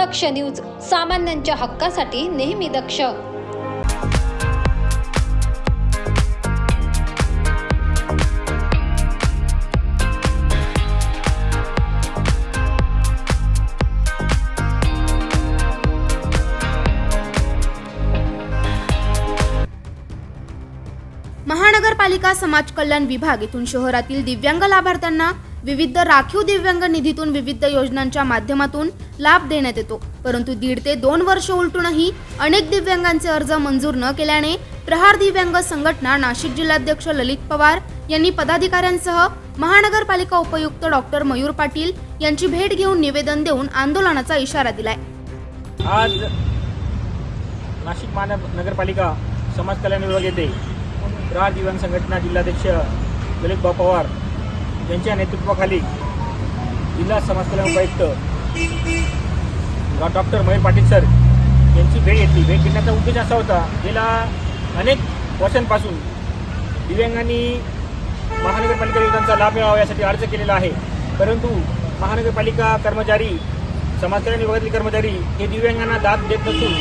दक्ष news सामान्यांच्या हक्कासाठी नेहमी दक्ष. महानगरपालिका समाज कल्याण विभाग येथून शहरातील दिव्यांग लाभार्थ्यांना विविध राखीव दिव्यांग निधीतून विविध योजनांच्या माध्यमातून लाभ देण्यात येतो. परंतु दीड ते दोन वर्ष उलटूनही अनेक दिव्यांगांचे अर्ज मंजूर न केल्याने प्रहार दिव्यांग संघटना नाशिक जिल्हाध्यक्ष ललित पवार यांनी पदाधिकाऱ्यांसह महानगरपालिका उपयुक्त डॉक्टर मयूर पाटील यांची भेट घेऊन निवेदन देऊन आंदोलनाचा इशारा दिलाय. आज नाशिक महानगरपालिका समाज कल्याण विभाग येथे प्रहार दिव्यांग संघटना जिल्हाध्यक्ष ललित पवार यांच्या नेतृत्वाखाली जिल्हा समाज कल्याण उपायुक्त डॉक्टर महेश पाटील सर यांची भेट घेतली. भेट घेण्याचा उद्देश असा होता गेल्या अनेक वर्षांपासून दिव्यांगांनी महानगरपालिका योजनांचा लाभ मिळावा यासाठी अर्ज केलेला आहे. परंतु महानगरपालिका कर्मचारी समाजकल्याण विभागातील कर्मचारी हे दिव्यांगांना दाद देत नसून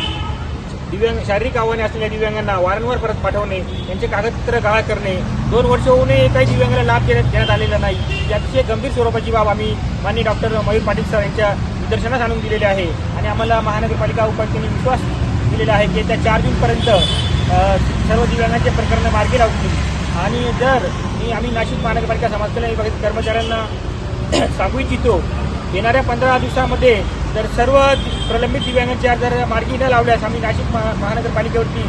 दिव्यांग शारीरिक आव्हाने असलेल्या दिव्यांगांना वारंवार परत पाठवणे यांचे कागदपत्र गाळा करणे. दोन वर्ष होऊनही काही दिव्यांगाला लाभ देण्यात घेण्यात आलेला नाही. याची गंभीर स्वरूपाची बाब आम्ही माननीय डॉक्टर मयूर पाटील सर यांच्या निदर्शनास आणून दिलेले आहे. आणि आम्हाला महानगरपालिका उपायुक्तांनी विश्वास दिलेला आहे की येत्या चार जूनपर्यंत सर्व दिव्यांगांचे प्रकरणं मार्गी लावतील. आणि जर मी आम्ही नाशिक महानगरपालिका समाज कल्याण विभागातील कर्मचाऱ्यांना सांगू इच्छितो येणाऱ्या पंधरा दिवसामध्ये जर सर्व प्रलंबित दिव्यांगांचे अर्ज जर मार्गी न लावल्यास आम्ही नाशिक महा- महानगरपालिकेवरती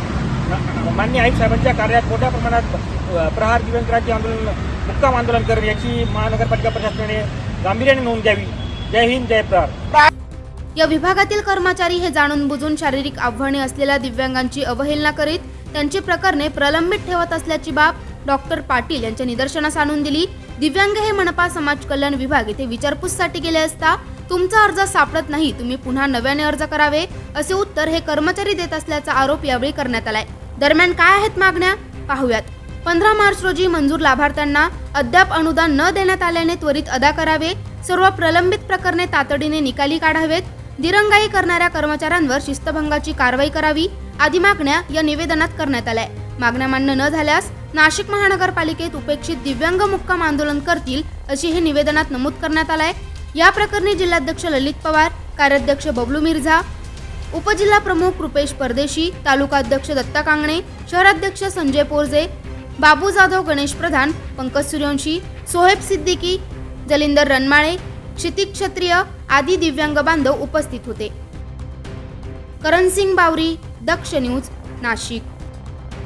मान्य आयुक्त साहेबांच्या कार्यात मोठ्या प्रमाणात प्रहार दिव्यांग क्रांती आंदोलन मुक्काम आंदोलन करेल याची महानगरपालिका प्रशासनाने गांभीर्याने नोंद घ्यावी. जय हिंद जय प्रहार. या विभागातील कर्मचारी हे जाणून बुजून शारीरिक आव्हाने असलेल्या दिव्यांगांची अवहेलना करीत त्यांची प्रकरणे प्रलंबित ठेवत असल्याची बाब डॉक्टर पाटील यांच्या निदर्शनास आणून दिली. दिव्यांग हे मनपा समाज कल्याण विभाग येथे विचारपूससाठी गेले असता तुमचा अर्ज सापडत नाही तुम्ही पुन्हा नव्याने अर्ज करावे असे उत्तर हे कर्मचारी देत असल्याचा आरोप यावेळी करण्यात आलाय. दरम्यान काय आहेत मागण्या? पाहूयात. पंधरा मार्च रोजी मंजूर लाभार्थ्यांना अद्याप अनुदान न देण्यात आल्याने त्वरित अदा करावे. सर्व प्रलंबित प्रकरणे तातडीने निकाली काढावेत. दिरंगाई करणाऱ्या कर्मचाऱ्यांवर शिस्तभंगाची कारवाई करावी. आदी मागण्या या निवेदनात करण्यात आल्या मागण्या मान्य न झाल्यास नाशिक महानगरपालिकेत उपेक्षित दिव्यांग मुक्काम आंदोलन करतील अशी हे निवेदनात नमूद करण्यात आलाय. या प्रकरणी जिल्हाध्यक्ष ललित पवार कार्याध्यक्ष बबलू मिर्झा उपजिल्हा प्रमुख रुपेश परदेशी तालुका अध्यक्ष दत्ता कांगणे शहराध्यक्ष संजय पोरजे बाबू जाधव गणेश प्रधान पंकज सूर्यवंशी सोहेब सिद्दीकी जलिंदर रनमाळे क्षितिक क्षत्रिय आदी दिव्यांग बांधव उपस्थित होते. करणसिंग बावरी दक्ष न्यूज नाशिक.